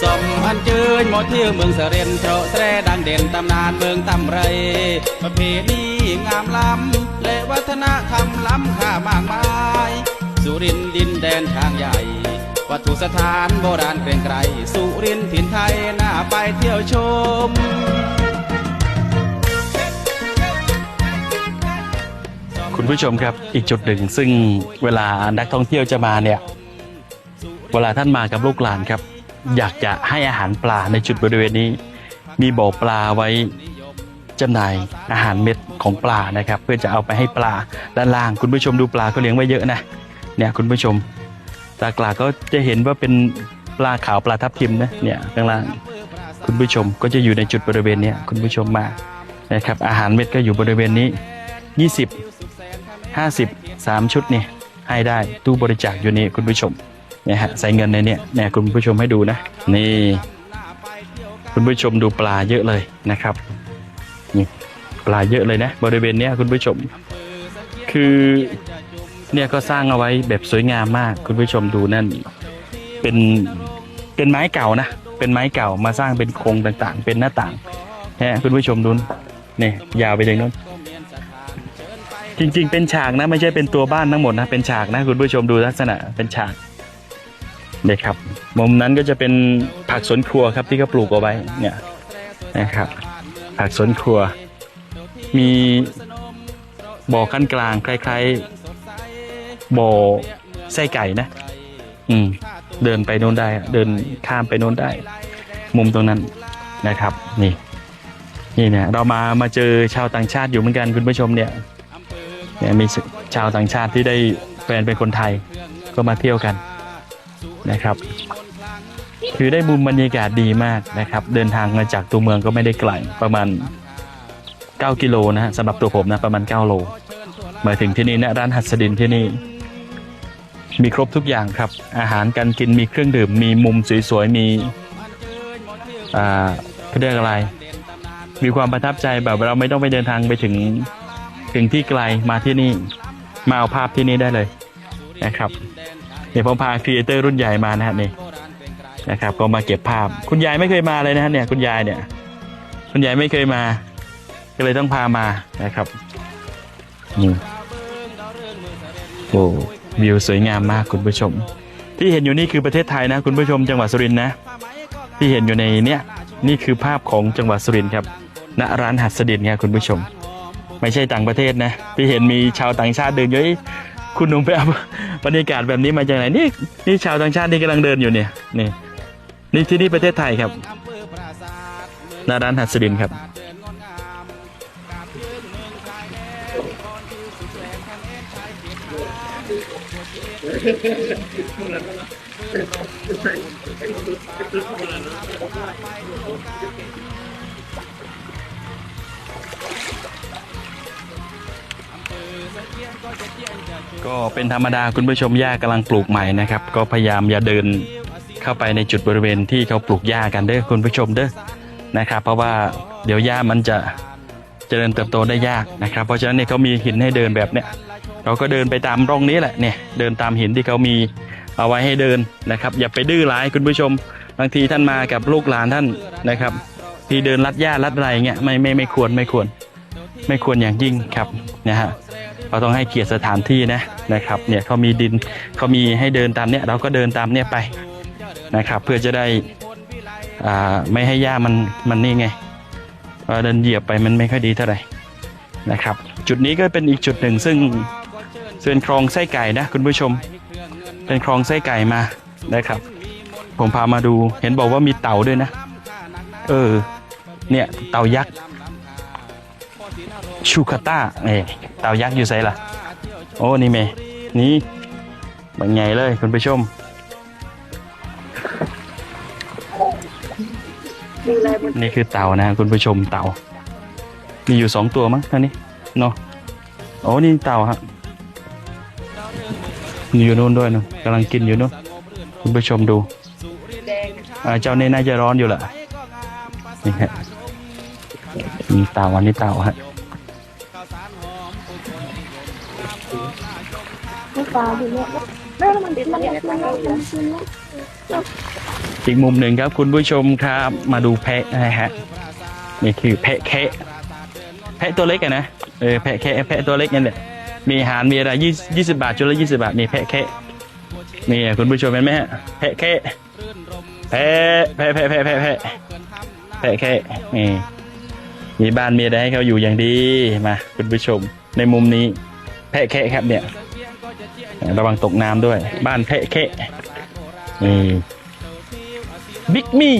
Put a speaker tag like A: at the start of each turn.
A: สมอันเจิญหมดเที่ยวเมืองเสรียนโตรแสรดังเด่นตำนานเมืองตำไร ประเพณีงามล้ำและวัฒนธรรมล้ำค่ามากมาย สุรินดินแดนทางใหญ่ วัตถุสถานโบราณเกรียงไกร สุรินทร์ถิ่นไทยน่าไปเที่ยวชม
B: คุณผู้ชมครับอีกจุดหนึ่งซึ่งเวลานักท่องเที่ยวจะมาเนี่ย เวลาท่านมากับลูกหลานครับ อยากจะให้อาหารปลาในจุดบริเวณนี้ มีบ่อปลาไว้จำหน่ายอาหารเม็ดของปลานะครับ เพื่อจะเอาไปให้ปลาด้านล่าง คุณผู้ชมดูปลาเขาเลี้ยงไว้เยอะนะเนี่ยคุณผู้ชมตากลาก็จะเห็นว่าเป็นปลาขาวปลาทับทิมนะเนี่ยข้างล่างคุณผู้ชมก็จะอยู่ในจุดบริเวณนี้คุณผู้ชมมานะครับอาหารเม็ดก็อยู่บริเวณนี้ 20 50 3 ชุดนี่ให้ได้ตู้บริจาคอยู่นี่คุณผู้ชม เนี่ยฮะใส่เงินในเนี่ยเนี่ยคุณผู้ชมให้ดูนะ นี่ คุณผู้ชมดูปลาเยอะเลยนะครับนี่ปลาเยอะเลยนะ บริเวณเนี้ยคุณผู้ชม คือเนี่ยก็สร้างเอาไว้แบบสวยงามมาก คุณผู้ชมดูนั่น เป็นเป็นไม้เก่านะ เป็นไม้เก่ามาสร้างเป็นโครงต่างๆ เป็นหน้าต่างนะคุณผู้ชมดูนี่ยาวไปถึงนู้นจริง ๆ เป็นฉากนะ ไม่ใช่เป็นตัวบ้านทั้งหมดนะ เป็นฉากนะ คุณผู้ชมดูลักษณะเป็นฉากเนี่ยครับมุมนั้นก็จะเป็นผักสวนครัวครับที่เขาปลูกเอาไว้เนี่ยนะครับผักสวนครัว มีบ่อขั้นกลางคล้ายๆบ่อไส้ไก่นะ อืม เดินไปโน้นได้ เดินข้ามไปโน้นได้ มุมตรงนั้นนะครับ นี่ นี่เนี่ย เรามามาเจอชาวต่างชาติอยู่เหมือนกันคุณผู้ชมเนี่ยเนี่ยมีชาวต่างชาติที่ได้แฟนเป็นคนไทยก็มาเที่ยวกัน นะครับคือได้มุมบรรยากาศดีมากนะครับ เดินทางมาจากตัวเมืองก็ไม่ได้ไกลประมาณ 9 กิโลนะฮะสำหรับตัวผมนะประมาณ 9 โล มาถึงที่นี่นะร้านหัสดินที่นี่ มีครบทุกอย่างครับ อาหารการกินมีเครื่องดื่ม มีมุมสวยๆมีอ่าเขาเรียกอะไร มีความประทับใจแบบเราไม่ต้องไปเดินทางไปถึงถึงที่ไกลมาที่นี่มาเอาภาพที่นี่ได้เลยนะครับ เดี๋ยผมพาครีเอเตอร์รุ่นใหญ่มานะฮะนี่นะครับ ก็มาเก็บภาพ คุณยายไม่เคยมาเลยนะฮะเนี่ย คุณยายเนี่ย คุณยายไม่เคยมา ก็เลยต้องพามานะครับนี่โอ้วิวสวยงามมากคุณผู้ชม ที่เห็นอยู่นี่คือประเทศไทยนะ คุณผู้ชมจังหวัดสุรินทร์นะ ที่เห็นอยู่ในเนี้ยนี่คือภาพของจังหวัดสุรินทร์ครับณร้านหัสดินครับคุณผู้ชม ไม่ใช่ต่างประเทศนะ ที่เห็นมีชาวต่างชาติเดินอยู่เอ้ย คุณหนุ่มไปเอาบรรยากาศแบบนี้มาจากไหนนี่นี่ชาวต่างชาติที่กำลังเดินอยู่เนี่ยนี่นี่ที่นี่ประเทศไทยครับหน้าร้านหัสดินครับ ก็เป็นธรรมดาคุณผู้ชมหญ้ากำลังปลูกใหม่นะครับ ก็พยายามอย่าเดินเข้าไปในจุดบริเวณที่เขาปลูกหญ้ากันเด้อคุณผู้ชมเด้อนะครับ เพราะว่าเดี๋ยวหญ้ามันจะเจริญเติบโตได้ยากนะครับ เพราะฉะนั้นเนี่ยเขามีหินให้เดินแบบเนี้ยเราก็เดินไปตามร่องนี้แหละเนี่ยเดินตามหินที่เขามีเอาไว้ให้เดินนะครับ อย่าไปดื้อร้ายคุณผู้ชมบางทีท่านมากับลูกหลานท่านนะครับ ที่เดินลัดหญ้าลัดอะไรเงี้ยไม่ไม่ไม่ควรไม่ควร ไม่ควรอย่างยิ่งครับนะฮะ เราต้องให้เกียรติสถานที่นะนะครับเนี่ยเขามีดินเขามีให้เดินตามเนี่ยเราก็เดินตามเนี่ยไปนะครับ เพื่อจะได้อ่าไม่ให้หญ้ามันมันนี่ไงเราเดินเหยียบไปมันไม่ค่อยดีเท่าไหร่นะครับ จุดนี้ก็เป็นอีกจุดหนึ่งซึ่งเป็นคลองไส้ไก่นะคุณผู้ชม เป็นคลองไส้ไก่มานะครับ ผมพามาดูเห็นบอกว่ามีเต่าด้วยนะ เออ เนี่ยเต่ายักษ์ ชูคาต้าเอ้เต่ายักษ์อยู่ไสล่ะ โอ้นี่เมนี่บางไงเลยคุณผู้ชมนี่คือเต่านะคุณผู้ชมเต่า มีอยู่สองตัวมั้งเท่านี้เนาะโอ้นี่เต่าฮะอยู่นู่นด้วยนู่นกำลังกินอยู่นู่นคุณผู้ชมดูเจ้าเนี่น่าจะร้อนอยู่แหละนี่ฮะมีเต่าอันนี้เต่าฮะ
C: ไม่ฟ้าดูเนี่ยแม่มันมันมันมันมัน
B: อีกมุมหนึ่งครับคุณผู้ชมครับมาดูแพะนะฮะนี่คือแพะแคะแพะตัวเล็กอะนะเออแพะแคะแพะตัวเล็กนั่นแหละมีอาหารมีอะไรยี่ยี่สิบาทจุดละยี่สิบาทนี่แพะแคะนี่คุณผู้ชมเห็นไหมฮะแพะแคะแพะแพะแพะแพะแพะแพะแพะแคะนี่มีบ้านมีอะไรให้เขาอยู่อย่างดีมาคุณผู้ชมในมุมนี้ แพะแคะครับเนี่ย ระวังตกน้ำด้วย บ้านเทะเคะนี่บิ๊กมี่